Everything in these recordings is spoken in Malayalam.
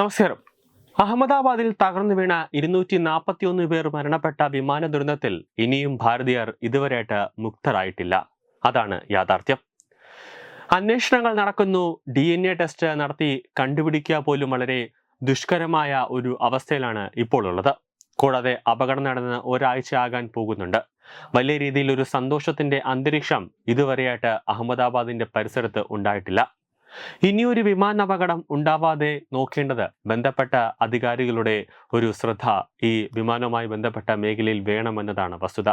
നമസ്കാരം. അഹമ്മദാബാദിൽ തകർന്നു വീണ ഇരുന്നൂറ്റി നാൽപ്പത്തിയൊന്ന് പേർ മരണപ്പെട്ട വിമാന ദുരന്തത്തിൽ ഇനിയും ഭാരതീയർ ഇതുവരെയായിട്ട് മുക്തരായിട്ടില്ല. അതാണ് യാഥാർത്ഥ്യം. അന്വേഷണങ്ങൾ നടക്കുന്നു. ഡി എൻ എ ടെസ്റ്റ് നടത്തി കണ്ടുപിടിക്കുക പോലും വളരെ ദുഷ്കരമായ ഒരു അവസ്ഥയിലാണ് ഇപ്പോൾ ഉള്ളത്. കൂടാതെ അപകടം നടന്ന് ഒരാഴ്ച ആകാൻ പോകുന്നുണ്ട്. വലിയ രീതിയിൽ ഒരു സന്തോഷത്തിന്റെ അന്തരീക്ഷം ഇതുവരെയായിട്ട് അഹമ്മദാബാദിന്റെ പരിസരത്ത് ഉണ്ടായിട്ടില്ല. ഇനിയൊരു വിമാനാപകടം ഉണ്ടാവാതെ നോക്കേണ്ടത് ബന്ധപ്പെട്ട അധികാരികളുടെ ഒരു ശ്രദ്ധ ഈ വിമാനവുമായി ബന്ധപ്പെട്ട മേഖലയിൽ വേണമെന്നതാണ് വസ്തുത.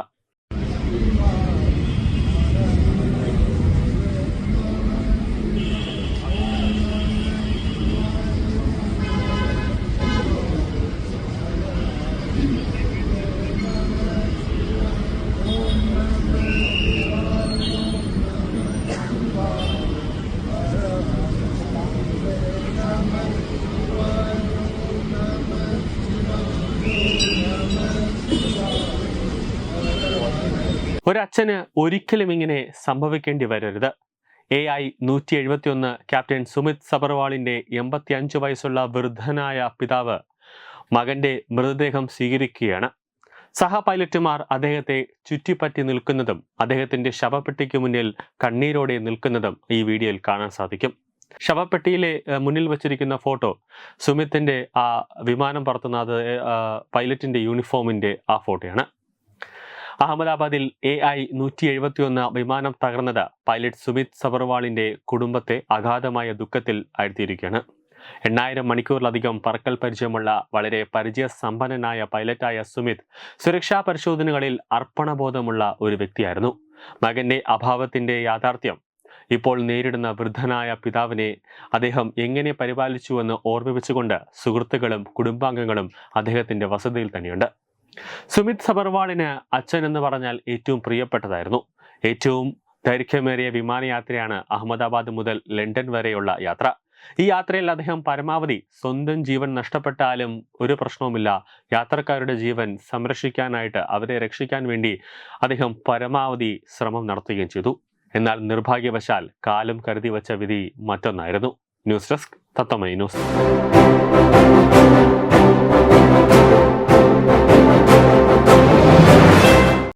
ഒരച്ഛന് ഒരിക്കലും ഇങ്ങനെ സംഭവിക്കേണ്ടി വരരുത്. എ ഐ നൂറ്റി എഴുപത്തിയൊന്ന് ക്യാപ്റ്റൻ സുമിത് സബർവാളിന്റെ എൺപത്തിയഞ്ച് വയസ്സുള്ള വൃദ്ധനായ പിതാവ് മകന്റെ മൃതദേഹം സ്വീകരിക്കുകയാണ്. സഹ പൈലറ്റുമാർ അദ്ദേഹത്തെ ചുറ്റിപ്പറ്റി നിൽക്കുന്നതും അദ്ദേഹത്തിന്റെ ശവപ്പെട്ടിക്ക് മുന്നിൽ കണ്ണീരോടെ നിൽക്കുന്നതും ഈ വീഡിയോയിൽ കാണാൻ സാധിക്കും. ശവപ്പെട്ടിയിലെ മുന്നിൽ വച്ചിരിക്കുന്ന ഫോട്ടോ സുമിത്തിന്റെ ആ വിമാനം പറത്തുന്ന അത് ആ, പൈലറ്റിന്റെ യൂണിഫോമിന്റെ ആ ഫോട്ടോയാണ്. അഹമ്മദാബാദിൽ എ ഐ നൂറ്റി എഴുപത്തിയൊന്ന് വിമാനം തകർന്നത് പൈലറ്റ് സുമിത് സബർവാളിന്റെ കുടുംബത്തെ അഗാധമായ ദുഃഖത്തിൽ ആഴ്ത്തിയിരിക്കുകയാണ്. എണ്ണായിരം മണിക്കൂറിലധികം പറക്കൽ പരിചയമുള്ള വളരെ പരിചയസമ്പന്നനായ പൈലറ്റായ സുമിത് സുരക്ഷാ പരിശോധനകളിൽ അർപ്പണബോധമുള്ള ഒരു വ്യക്തിയായിരുന്നു. മകന്റെ അഭാവത്തിന്റെ യാഥാർത്ഥ്യം ഇപ്പോൾ നേരിടുന്ന വൃദ്ധനായ പിതാവിനെ അദ്ദേഹം എങ്ങനെ പരിപാലിച്ചുവെന്ന് ഓർമ്മിപ്പിച്ചുകൊണ്ട് സുഹൃത്തുക്കളും കുടുംബാംഗങ്ങളും അദ്ദേഹത്തിന്റെ വസതിയിൽ തന്നെയുണ്ട്. സുമിത് സബർവാളിന് അച്ഛൻ എന്ന് പറഞ്ഞാൽ ഏറ്റവും പ്രിയപ്പെട്ടതായിരുന്നു. ഏറ്റവും ദൈർഘ്യമേറിയ വിമാനയാത്രയാണ് അഹമ്മദാബാദ് മുതൽ ലണ്ടൻ വരെയുള്ള യാത്ര. ഈ യാത്രയിൽ അദ്ദേഹം പരമാവധി സ്വന്തം ജീവൻ നഷ്ടപ്പെട്ടാലും ഒരു പ്രശ്നവുമില്ല. യാത്രക്കാരുടെ ജീവൻ സംരക്ഷിക്കാനായിട്ട് അവരെ രക്ഷിക്കാൻ വേണ്ടി അദ്ദേഹം പരമാവധി ശ്രമം നടത്തുകയും ചെയ്തു. എന്നാൽ നിർഭാഗ്യവശാൽ കാലം കരുതി വച്ച വിധി മറ്റൊന്നായിരുന്നു. ന്യൂസ് ഡെസ്ക് തത്തമൈ ന്യൂസ്.